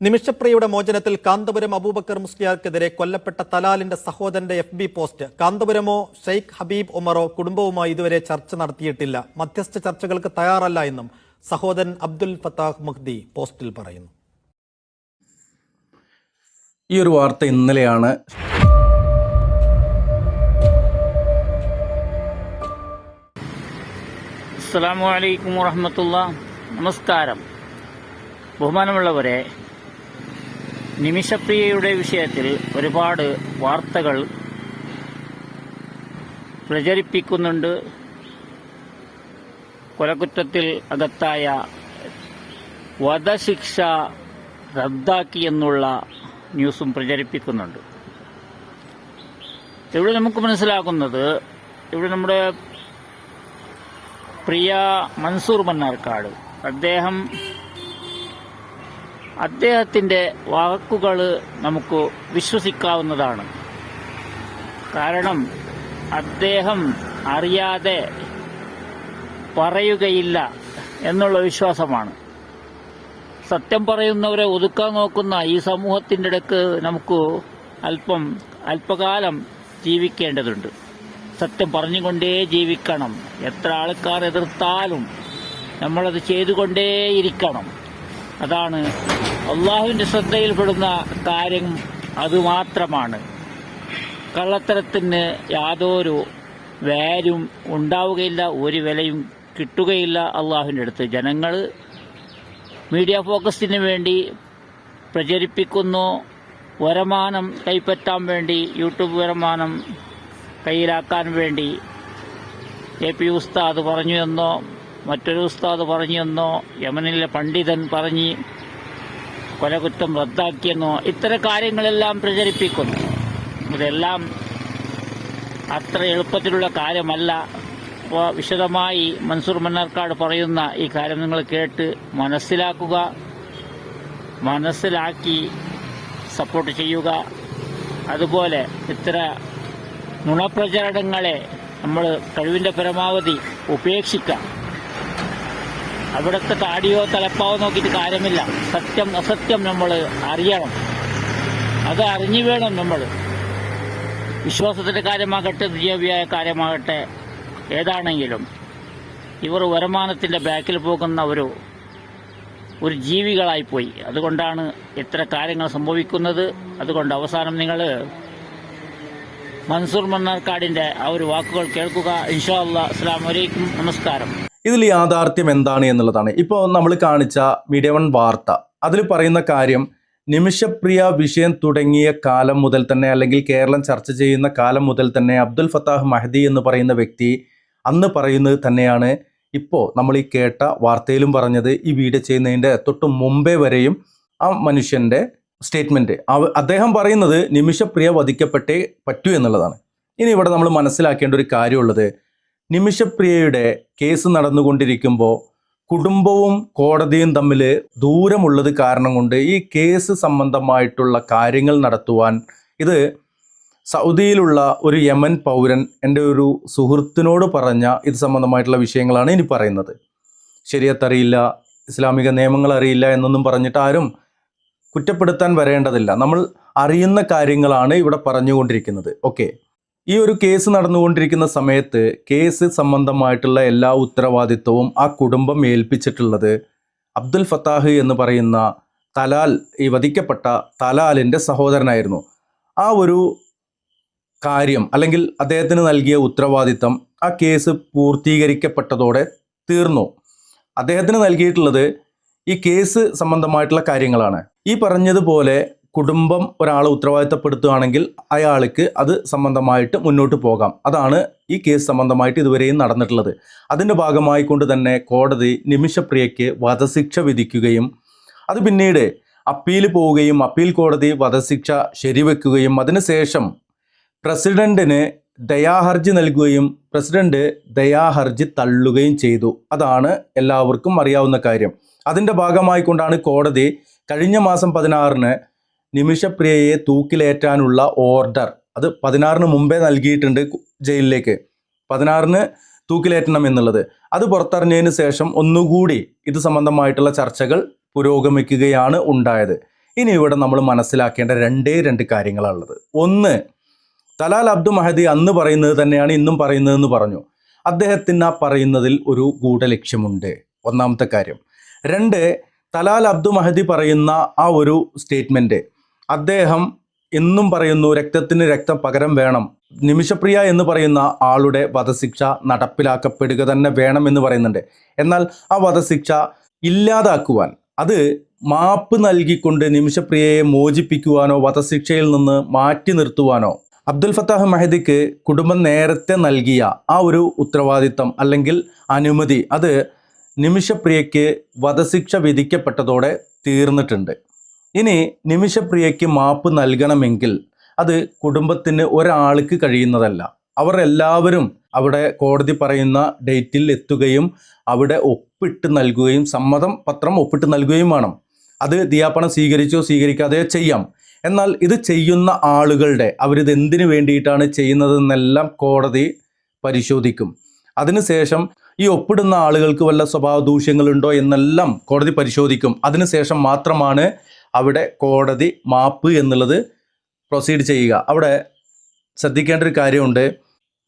നിമിഷപ്രിയയുടെ മോചനത്തിൽ കാന്തപുരം അബൂബക്കർ മുസ്ലിയാർക്കെതിരെ കൊല്ലപ്പെട്ട തലാലിന്റെ സഹോദരന്റെ എഫ് ബി പോസ്റ്റ്. കാന്തപുരമോ ഷെയ്ഖ് ഹബീബ് ഉമറോ കുടുംബവുമായി ഇതുവരെ ചർച്ച നടത്തിയിട്ടില്ല. മധ്യസ്ഥ ചർച്ചകൾക്ക് തയ്യാറല്ല എന്നും സഹോദരൻ അബ്ദുൽ ഫത്താഹ് മഹ്ദി പോസ്റ്റിൽ പറയുന്നു. ഈ ഒരു വാർത്ത ഇന്നലെയാണ്. അസ്സാം വലൈക്കും വാഹമത്തുള്ള നമസ്കാരം. ബഹുമാനമുള്ളവരെ നിമിഷപ്രിയയുടെ വിഷയത്തിൽ ഒരുപാട് വാർത്തകൾ പ്രചരിപ്പിക്കുന്നുണ്ട്. കൊലക്കുറ്റത്തിൽ അകത്തായ വധശിക്ഷ റദ്ദാക്കിയെന്നുള്ള ന്യൂസും പ്രചരിപ്പിക്കുന്നുണ്ട്. ഇവിടെ നമുക്ക് മനസ്സിലാക്കുന്നത് ഇവിടെ നമ്മുടെ പ്രിയ മൻസൂർ മണ്ണാർക്കാട് അദ്ദേഹം അദ്ദേഹത്തിന്റെ വാക്കുകൾ നമുക്ക് വിശ്വസിക്കാവുന്നതാണ്. കാരണം അദ്ദേഹം അറിയാതെ പറയുകയില്ല എന്നുള്ള വിശ്വാസമാണ്. സത്യം പറയുന്നവരെ ഒതുക്കാൻ നോക്കുന്ന ഈ സമൂഹത്തിന്റെ ഇടയ്ക്ക് നമുക്ക് അല്പം അല്പകാലം ജീവിക്കേണ്ടതുണ്ട്. സത്യം പറഞ്ഞുകൊണ്ടേ ജീവിക്കണം. എത്ര ആൾക്കാർ എതിർത്താലും നമ്മളത് ചെയ്തുകൊണ്ടേയിരിക്കണം. അതാണ് അള്ളാഹുവിന്റെ ശ്രദ്ധയിൽപ്പെടുന്ന കാര്യം അതുമാത്രമാണ്. കള്ളത്തരത്തിന് യാതൊരു വേരും ഉണ്ടാവുകയില്ല ഒരു വിലയും കിട്ടുകയില്ല അള്ളാഹുവിന്റെ അടുത്ത്. ജനങ്ങൾ മീഡിയ ഫോക്കസിന് വേണ്ടി പ്രചരിപ്പിക്കുന്നു. വരമാനം കൈപ്പറ്റാൻ വേണ്ടി യൂട്യൂബ് വരമാനം കയ്യിലാക്കാൻ വേണ്ടി. എ പി ഉസ്താദ് പറഞ്ഞു എന്നോ മറ്റൊരു ഉസ്താദ് പറഞ്ഞെന്നോ യമനിലെ പണ്ഡിതൻ പറഞ്ഞ് കൊലകുറ്റം റദ്ദാക്കിയെന്നോ ഇത്തരം കാര്യങ്ങളെല്ലാം പ്രചരിപ്പിക്കുന്നു. ഇതെല്ലാം അത്ര എളുപ്പത്തിലുള്ള കാര്യമല്ല. അപ്പോൾ വിശദമായി മൻസൂർ മണ്ണാർക്കാട് പറയുന്ന ഈ കാര്യം നിങ്ങൾ കേട്ട് മനസ്സിലാക്കുക മനസ്സിലാക്കി സപ്പോർട്ട് ചെയ്യുക. അതുപോലെ ഇത്ര നുണപ്രചരണങ്ങളെ നമ്മൾ കഴിവിന്റെ പരമാവധി ഉപേക്ഷിക്കാം. അവിടുത്തെ താടിയോ തലപ്പാവോ നോക്കിയിട്ട് കാര്യമില്ല. സത്യം അസത്യം നമ്മൾ അറിയണം. അത് അറിഞ്ഞു വേണം നമ്മൾ വിശ്വാസത്തിന്റെ കാര്യമാകട്ടെ നിജീവിയായ കാര്യമാകട്ടെ ഏതാണെങ്കിലും ഇവർ വരുമാനത്തിന്റെ ബാക്കിൽ പോകുന്ന ഒരു ഒരു ജീവികളായിപ്പോയി. അതുകൊണ്ടാണ് ഇത്ര കാര്യങ്ങൾ സംഭവിക്കുന്നത്. അതുകൊണ്ട് അവസാനം നിങ്ങൾ മൻസൂർ മണ്ണാർക്കാടിന്റെ ആ ഒരു വാക്കുകൾ കേൾക്കുക. ഇൻഷാ അല്ലാ അസ്സാം വലൈക്കും നമസ്കാരം. ഇതിൽ യാഥാർത്ഥ്യം എന്താണ് എന്നുള്ളതാണ്. ഇപ്പോൾ നമ്മൾ കാണിച്ച മീഡിയ വൺ വാർത്ത. അതിൽ പറയുന്ന കാര്യം നിമിഷപ്രിയ വിഷയം തുടങ്ങിയ കാലം മുതൽ തന്നെ അല്ലെങ്കിൽ കേരളം ചർച്ച ചെയ്യുന്ന കാലം മുതൽ തന്നെ അബ്ദുൽ ഫത്താഹ് മഹദി എന്ന് പറയുന്ന വ്യക്തി അന്ന് പറയുന്നത് തന്നെയാണ്. ഇപ്പോൾ നമ്മൾ ഈ കേട്ട വാർത്തയിലും പറഞ്ഞത് ഈ വീഡിയോ ചെയ്യുന്നതിന്റെ തൊട്ട് മുമ്പേ വരെയും ആ മനുഷ്യന്റെ സ്റ്റേറ്റ്മെന്റ് അദ്ദേഹം പറയുന്നത് നിമിഷപ്രിയ വധിക്കപ്പെട്ടേ പറ്റൂ എന്നുള്ളതാണ്. ഇനി ഇവിടെ നമ്മൾ മനസ്സിലാക്കേണ്ട ഒരു കാര്യമുള്ളത് നിമിഷപ്രിയയുടെ കേസ് നടന്നുകൊണ്ടിരിക്കുമ്പോൾ കുടുംബവും കോടതിയും തമ്മിൽ ദൂരമുള്ളത് കാരണം കൊണ്ട് ഈ കേസ് സംബന്ധമായിട്ടുള്ള കാര്യങ്ങൾ നടത്തുവാൻ ഇത് സൗദിയിലുള്ള ഒരു യമൻ പൗരൻ എന്റെ ഒരു സുഹൃത്തിനോട് പറഞ്ഞ ഇത് സംബന്ധമായിട്ടുള്ള വിഷയങ്ങളാണ് ഇനി പറയുന്നത്. ശരിയത്തറിയില്ല ഇസ്ലാമിക നിയമങ്ങൾ അറിയില്ല എന്നൊന്നും പറഞ്ഞിട്ട് ആരും കുറ്റപ്പെടുത്താൻ വരേണ്ടതില്ല. നമ്മൾ അറിയുന്ന കാര്യങ്ങളാണ് ഇവിടെ പറഞ്ഞുകൊണ്ടിരിക്കുന്നത്. ഓക്കെ. ഈ ഒരു കേസ് നടന്നുകൊണ്ടിരിക്കുന്ന സമയത്ത് കേസ് സംബന്ധമായിട്ടുള്ള എല്ലാ ഉത്തരവാദിത്വവും ആ കുടുംബം ഏൽപ്പിച്ചിട്ടുള്ളത് അബ്ദുൽ ഫത്താഹ് എന്ന് പറയുന്ന തലാൽ ഈ വധിക്കപ്പെട്ട തലാലിന്റെ സഹോദരനായിരുന്നു. ആ ഒരു കാര്യം അല്ലെങ്കിൽ അദ്ദേഹത്തിന് നൽകിയ ഉത്തരവാദിത്തം ആ കേസ് പൂർത്തീകരിക്കപ്പെട്ടതോടെ തീർന്നു. അദ്ദേഹത്തിന് നൽകിയിട്ടുള്ളത് ഈ കേസ് സംബന്ധമായിട്ടുള്ള കാര്യങ്ങളാണ്. ഈ പറഞ്ഞതുപോലെ കുടുംബം ഒരാളെ ഉത്തരവാദിത്തപ്പെടുത്തുകയാണെങ്കിൽ അയാൾക്ക് അത് സംബന്ധമായിട്ട് മുന്നോട്ട് പോകാം. അതാണ് ഈ കേസ് സംബന്ധമായിട്ട് ഇതുവരെയും നടന്നിട്ടുള്ളത്. അതിന്റെ ഭാഗമായി കൊണ്ട് തന്നെ കോടതി നിമിഷപ്രിയയ്ക്ക് വധശിക്ഷ വിധിക്കുകയും അത് പിന്നീട് അപ്പീൽ പോവുകയും അപ്പീൽ കോടതി വധശിക്ഷ ശരിവെക്കുകയും അതിനുശേഷം പ്രസിഡന്റിന് ദയാഹർജി നൽകുകയും പ്രസിഡന്റ് ദയാഹർജി തള്ളുകയും ചെയ്തു. അതാണ് എല്ലാവർക്കും അറിയാവുന്ന കാര്യം. അതിന്റെ ഭാഗമായിക്കൊണ്ടാണ് കോടതി കഴിഞ്ഞ മാസം പതിനാറിന് നിമിഷപ്രിയയെ തൂക്കിലേറ്റാനുള്ള ഓർഡർ. അത് പതിനാറിന് മുമ്പേ നൽകിയിട്ടുണ്ട് ജയിലിലേക്ക്. പതിനാറിന് തൂക്കിലേറ്റണം എന്നുള്ളത്. അത് പുറത്തറിഞ്ഞതിന് ശേഷം ഒന്നുകൂടി ഇത് സംബന്ധമായിട്ടുള്ള ചർച്ചകൾ പുരോഗമിക്കുകയാണ് ഉണ്ടായത്. ഇനി ഇവിടെ നമ്മൾ മനസ്സിലാക്കേണ്ട രണ്ടേ രണ്ട് കാര്യങ്ങളാണുള്ളത്. ഒന്ന് തലാൽ അബ്ദു മഹദി അന്ന് പറയുന്നത് തന്നെയാണ് ഇന്നും പറയുന്നതെന്ന് പറഞ്ഞു. അദ്ദേഹത്തിന് ആ പറയുന്നതിൽ ഒരു ഗൂഢലക്ഷ്യമുണ്ട്. ഒന്നാമത്തെ കാര്യം. രണ്ട് തലാൽ അബ്ദു മഹദി പറയുന്ന ആ ഒരു സ്റ്റേറ്റ്മെന്റ് അദ്ദേഹം എന്നും പറയുന്നു രക്തത്തിന് രക്തം പകരം വേണം. നിമിഷപ്രിയ എന്ന് പറയുന്ന ആളുടെ വധശിക്ഷ നടപ്പിലാക്കപ്പെടുക തന്നെ വേണം എന്ന് പറയുന്നുണ്ട്. എന്നാൽ ആ വധശിക്ഷ ഇല്ലാതാക്കുവാൻ അത് മാപ്പ് നൽകിക്കൊണ്ട് നിമിഷപ്രിയയെ മോചിപ്പിക്കുവാനോ വധശിക്ഷയിൽ നിന്ന് മാറ്റി നിർത്തുവാനോ അബ്ദുൽ ഫത്താഹ് മെഹദിക്ക് കുടുംബം നേരത്തെ നൽകിയ ആ ഒരു ഉത്തരവാദിത്തം അല്ലെങ്കിൽ അനുമതി അത് നിമിഷപ്രിയയ്ക്ക് വധശിക്ഷ വിധിക്കപ്പെട്ടതോടെ തീർന്നിട്ടുണ്ട്. ഇനി നിമിഷപ്രിയയ്ക്ക് മാപ്പ് നൽകണമെങ്കിൽ അത് കുടുംബത്തിന് ഒരാൾക്ക് കഴിയുന്നതല്ല. അവർ എല്ലാവരും അവിടെ കോടതി പറയുന്ന ഡേറ്റിൽ എത്തുകയും അവിടെ ഒപ്പിട്ട് നൽകുകയും സമ്മതം പത്രം ഒപ്പിട്ട് നൽകുകയും വേണം. അത് ദിയാപ്പണം സ്വീകരിച്ചോ സ്വീകരിക്കാതെയോ ചെയ്യാം. എന്നാൽ ഇത് ചെയ്യുന്ന ആളുകളുടെ അവരിത് എന്തിനു വേണ്ടിയിട്ടാണ് ചെയ്യുന്നതെന്നെല്ലാം കോടതി പരിശോധിക്കും. അതിനുശേഷം ഈ ഒപ്പിടുന്ന ആളുകൾക്ക് വല്ല സ്വഭാവ ദൂഷ്യങ്ങളുണ്ടോ എന്നെല്ലാം കോടതി പരിശോധിക്കും. അതിനുശേഷം മാത്രമാണ് അവിടെ കോടതി മാപ്പ് എന്നുള്ളത് പ്രൊസീഡ് ചെയ്യുക. അവിടെ ശ്രദ്ധിക്കേണ്ട ഒരു കാര്യമുണ്ട്.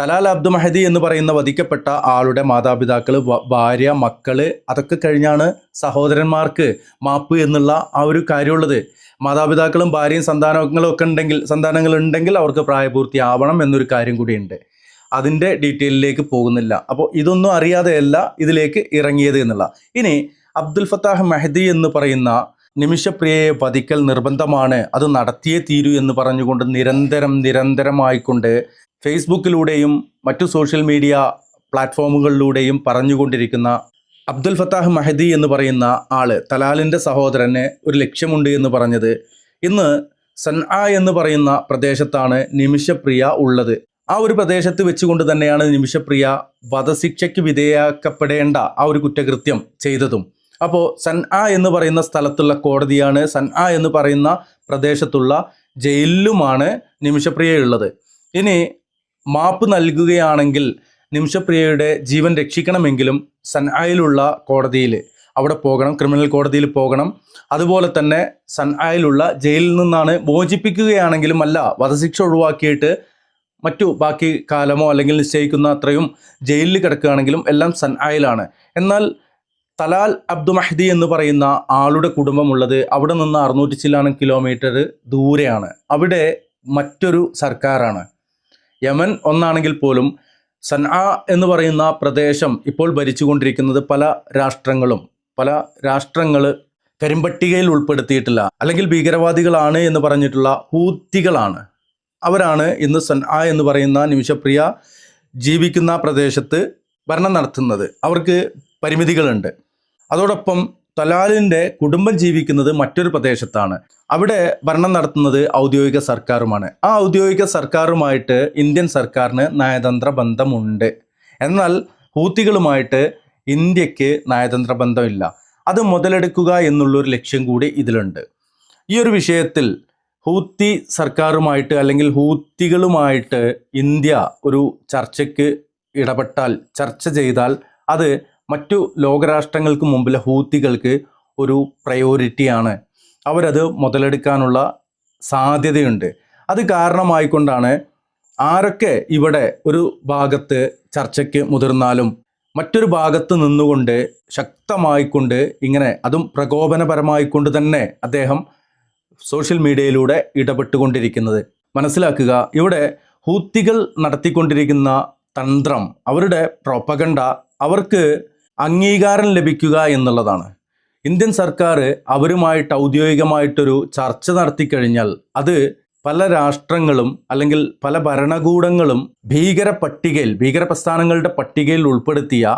തലാൽ അബ്ദു മഹദി എന്ന് പറയുന്ന വധിക്കപ്പെട്ട ആളുടെ മാതാപിതാക്കൾ ഭാര്യ മക്കൾ അതൊക്കെ കഴിഞ്ഞാണ് സഹോദരന്മാർക്ക് മാപ്പ് എന്നുള്ള ആ ഒരു കാര്യമുള്ളത്. മാതാപിതാക്കളും ഭാര്യയും സന്താനങ്ങളും ഒക്കെ ഉണ്ടെങ്കിൽ സന്താനങ്ങൾ ഉണ്ടെങ്കിൽ അവർക്ക് പ്രായപൂർത്തിയാവണം എന്നൊരു കാര്യം കൂടിയുണ്ട്. അതിന്റെ ഡീറ്റെയിലിലേക്ക് പോകുന്നില്ല. അപ്പോൾ ഇതൊന്നും അറിയാതെയല്ല ഇതിലേക്ക് ഇറങ്ങിയത് എന്നുള്ള. ഇനി അബ്ദുൽ ഫത്താഹ് മെഹദി എന്ന് പറയുന്ന നിമിഷപ്രിയയെ വധിക്കൽ നിർബന്ധമാണ്. അത് നടത്തിയേ തീരൂ എന്ന് പറഞ്ഞുകൊണ്ട് നിരന്തരം നിരന്തരമായിക്കൊണ്ട് ഫേസ്ബുക്കിലൂടെയും മറ്റു സോഷ്യൽ മീഡിയ പ്ലാറ്റ്ഫോമുകളിലൂടെയും പറഞ്ഞുകൊണ്ടിരിക്കുന്ന അബ്ദുൽ ഫത്താഹ് മഹദി എന്ന് പറയുന്ന ആൾ തലാലിന്റെ സഹോദരന് ഒരു ലക്ഷ്യമുണ്ട് എന്ന് പറഞ്ഞത്. ഇന്ന് സൻആ എന്ന് പറയുന്ന പ്രദേശത്താണ് നിമിഷപ്രിയ ഉള്ളത്. ആ ഒരു പ്രദേശത്ത് വെച്ചുകൊണ്ട് തന്നെയാണ് നിമിഷപ്രിയ വധശിക്ഷയ്ക്ക് വിധേയാക്കപ്പെടേണ്ട ആ ഒരു കുറ്റകൃത്യം ചെയ്തതും. അപ്പോൾ സൻആ എന്ന് പറയുന്ന സ്ഥലത്തുള്ള കോടതിയാണ് സൻആ എന്ന് പറയുന്ന പ്രദേശത്തുള്ള ജയിലിലുമാണ് നിമിഷപ്രിയ ഉള്ളത്. ഇനി മാപ്പ് നൽകുകയാണെങ്കിൽ നിമിഷപ്രിയയുടെ ജീവൻ രക്ഷിക്കണമെങ്കിലും സൻആയിലുള്ള കോടതിയിൽ അവിടെ പോകണം ക്രിമിനൽ കോടതിയിൽ പോകണം. അതുപോലെ തന്നെ സൻആയിലുള്ള ജയിലിൽ നിന്നാണ് മോചിപ്പിക്കുകയാണെങ്കിലും അല്ല വധശിക്ഷ ഒഴിവാക്കിയിട്ട് മറ്റു ബാക്കി കാലമോ അല്ലെങ്കിൽ നിശ്ചയിക്കുന്ന അത്രയും ജയിലിൽ കിടക്കുകയാണെങ്കിലും എല്ലാം സൻആയിലാണ് എന്നാൽ തലാൽ അബ്ദു മഹ്ദി എന്ന് പറയുന്ന ആളുടെ കുടുംബമുള്ളത് അവിടെ നിന്ന് അറുന്നൂറ്റി ചില്ലാനം കിലോമീറ്റർ ദൂരെയാണ്. അവിടെ മറ്റൊരു സർക്കാരാണ്. യമൻ ഒന്നാണെങ്കിൽ പോലും സൻആ എന്ന് പറയുന്ന പ്രദേശം ഇപ്പോൾ ഭരിച്ചുകൊണ്ടിരിക്കുന്നത് പല രാഷ്ട്രങ്ങളും പല രാഷ്ട്രങ്ങൾ കരിമ്പട്ടികയിൽ ഉൾപ്പെടുത്തിയിട്ടില്ല. അല്ലെങ്കിൽ ഭീകരവാദികളാണ് എന്ന് പറഞ്ഞിട്ടുള്ള ഹൂത്തികളാണ്. അവരാണ് ഇന്ന് സൻആ എന്ന് പറയുന്ന നിമിഷപ്രിയ ജീവിക്കുന്ന പ്രദേശത്ത് ഭരണം നടത്തുന്നത്. അവർക്ക് പരിമിതികളുണ്ട്. അതോടൊപ്പം തലാലിന്റെ കുടുംബം ജീവിക്കുന്നത് മറ്റൊരു പ്രദേശത്താണ്. അവിടെ ഭരണം നടത്തുന്നത് ഔദ്യോഗിക സർക്കാരുമാണ്. ആ ഔദ്യോഗിക സർക്കാരുമായിട്ട് ഇന്ത്യൻ സർക്കാരിന് നയതന്ത്ര ബന്ധമുണ്ട്. എന്നാൽ ഹൂത്തികളുമായിട്ട് ഇന്ത്യയ്ക്ക് നയതന്ത്ര ബന്ധമില്ല. അത് മുതലെടുക്കുക എന്നുള്ളൊരു ലക്ഷ്യം കൂടി ഇതിലുണ്ട്. ഈ ഒരു വിഷയത്തിൽ ഹൂത്തി സർക്കാരുമായിട്ട് അല്ലെങ്കിൽ ഹൂത്തികളുമായിട്ട് ഇന്ത്യ ഒരു ചർച്ചയ്ക്ക് ഇടപെട്ടാൽ ചർച്ച ചെയ്താൽ അത് മറ്റു ലോകരാഷ്ട്രങ്ങൾക്ക് മുമ്പിൽ ഹൂത്തികൾക്ക് ഒരു പ്രയോറിറ്റിയാണ് അവരത് മുതലെടുക്കാനുള്ള സാധ്യതയുണ്ട്. അത് കാരണമായിക്കൊണ്ടാണ് ആരൊക്കെ ഇവിടെ ഒരു ഭാഗത്ത് ചർച്ചയ്ക്ക് മുതിർന്നാലും മറ്റൊരു ഭാഗത്ത് നിന്നുകൊണ്ട് ശക്തമായിക്കൊണ്ട് ഇങ്ങനെ അതും പ്രകോപനപരമായിക്കൊണ്ട് തന്നെ അദ്ദേഹം സോഷ്യൽ മീഡിയയിലൂടെ ഇടപെട്ടുകൊണ്ടിരിക്കുന്നത്. മനസ്സിലാക്കുക ഇവിടെ ഹൂത്തികൾ നടത്തിക്കൊണ്ടിരിക്കുന്ന തന്ത്രം അവരുടെ പ്രൊപ്പഗണ്ട അവർക്ക് അംഗീകാരം ലഭിക്കുക എന്നുള്ളതാണ്. ഇന്ത്യൻ സർക്കാർ അവരുമായിട്ട് ഔദ്യോഗികമായിട്ടൊരു ചർച്ച നടത്തിക്കഴിഞ്ഞാൽ അത് പല രാഷ്ട്രങ്ങളും അല്ലെങ്കിൽ പല ഭരണകൂടങ്ങളും ഭീകര പട്ടികയിൽ ഭീകര പ്രസ്ഥാനങ്ങളുടെ പട്ടികയിൽ ഉൾപ്പെടുത്തിയ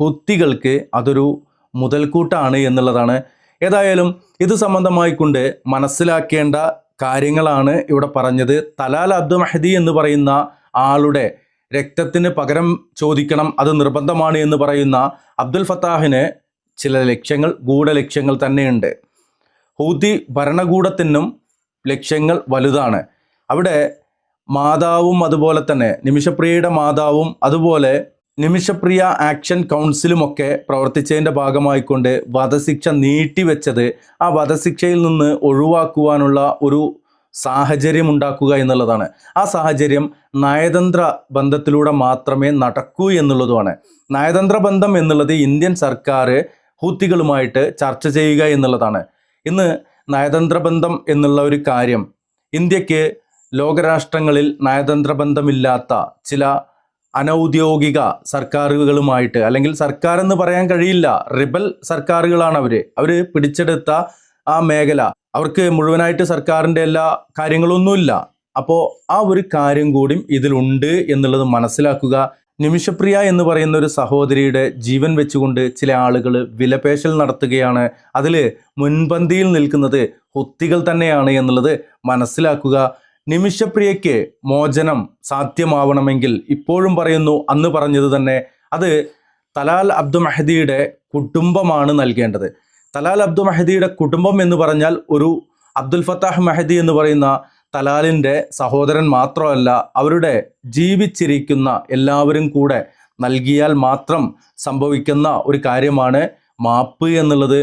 ഹുത്തികൾക്ക് അതൊരു മുതൽക്കൂട്ടാണ് എന്നുള്ളതാണ്. ഏതായാലും ഇത് സംബന്ധമായിക്കൊണ്ട് മനസ്സിലാക്കേണ്ട കാര്യങ്ങളാണ് ഇവിടെ പറഞ്ഞത്. തലാൽ അബ്ദു മഹദി എന്ന് പറയുന്ന ആളുടെ രക്തത്തിന് പകരം ചോദിക്കണം അത് നിർബന്ധമാണ് എന്ന് പറയുന്ന അബ്ദുൽ ഫത്താഹിന് ചില ലക്ഷ്യങ്ങൾ ഗൂഢലക്ഷ്യങ്ങൾ തന്നെയുണ്ട്. ഹൂതി ഭരണകൂടത്തിനും ലക്ഷ്യങ്ങൾ വലുതാണ്. അവിടെ മാതാവും അതുപോലെ തന്നെ നിമിഷപ്രിയയുടെ മാതാവും അതുപോലെ നിമിഷപ്രിയ ആക്ഷൻ കൗൺസിലുമൊക്കെ പ്രവർത്തിച്ചതിന്റെ ഭാഗമായിക്കൊണ്ട് വധശിക്ഷ നീട്ടിവെച്ചത് ആ വധശിക്ഷയിൽ നിന്ന് ഒഴിവാക്കുവാനുള്ള ഒരു സാഹചര്യം ഉണ്ടാക്കുക എന്നുള്ളതാണ്. ആ സാഹചര്യം നയതന്ത്ര ബന്ധത്തിലൂടെ മാത്രമേ നടക്കൂ എന്നുള്ളതുമാണ്. നയതന്ത്ര ബന്ധം എന്നുള്ളത് ഇന്ത്യൻ സർക്കാർ ഹൂത്തികളുമായിട്ട് ചർച്ച ചെയ്യുക എന്നുള്ളതാണ്. ഇന്ന് നയതന്ത്ര ബന്ധം എന്നുള്ള ഒരു കാര്യം ഇന്ത്യയ്ക്ക് ലോകരാഷ്ട്രങ്ങളിൽ നയതന്ത്ര ബന്ധമില്ലാത്ത ചില അനൗദ്യോഗിക സർക്കാരുകളുമായിട്ട് അല്ലെങ്കിൽ സർക്കാർ എന്ന് പറയാൻ കഴിയില്ല. റിബൽ സർക്കാരുകളാണ് അവർ അവർ പിടിച്ചെടുത്ത ആ മേഖല. അവർക്ക് മുഴുവനായിട്ട് സർക്കാരിന്റെ എല്ലാ കാര്യങ്ങളൊന്നുമില്ല. അപ്പോൾ ആ ഒരു കാര്യം കൂടി ഇതിലുണ്ട് എന്നുള്ളത് മനസ്സിലാക്കുക. നിമിഷപ്രിയ എന്ന് പറയുന്ന ഒരു സഹോദരിയുടെ ജീവൻ വെച്ചുകൊണ്ട് ചില ആളുകൾ വിലപേശൽ നടത്തുകയാണ്. അതിൽ മുൻപന്തിയിൽ നിൽക്കുന്നത് ഹുത്തികൾ തന്നെയാണ് എന്നുള്ളത് മനസ്സിലാക്കുക. നിമിഷപ്രിയയ്ക്ക് മോചനം സാധ്യമാവണമെങ്കിൽ ഇപ്പോഴും പറയുന്നു അന്ന് പറഞ്ഞത് തന്നെ അത് തലാൽ അബ്ദു മെഹദിയുടെ കുടുംബമാണ് നൽകേണ്ടത്. തലാൽ അബ്ദു മെഹദിയുടെ കുടുംബം എന്ന് പറഞ്ഞാൽ ഒരു അബ്ദുൽ ഫത്താഹ് മെഹദി എന്ന് പറയുന്ന തലാലിന്റെ സഹോദരൻ മാത്രമല്ല അവരുടെ ജീവിച്ചിരിക്കുന്ന എല്ലാവരും കൂടെ നൽകിയാൽ മാത്രം സംഭവിക്കുന്ന ഒരു കാര്യമാണ് മാപ്പ് എന്നുള്ളത്.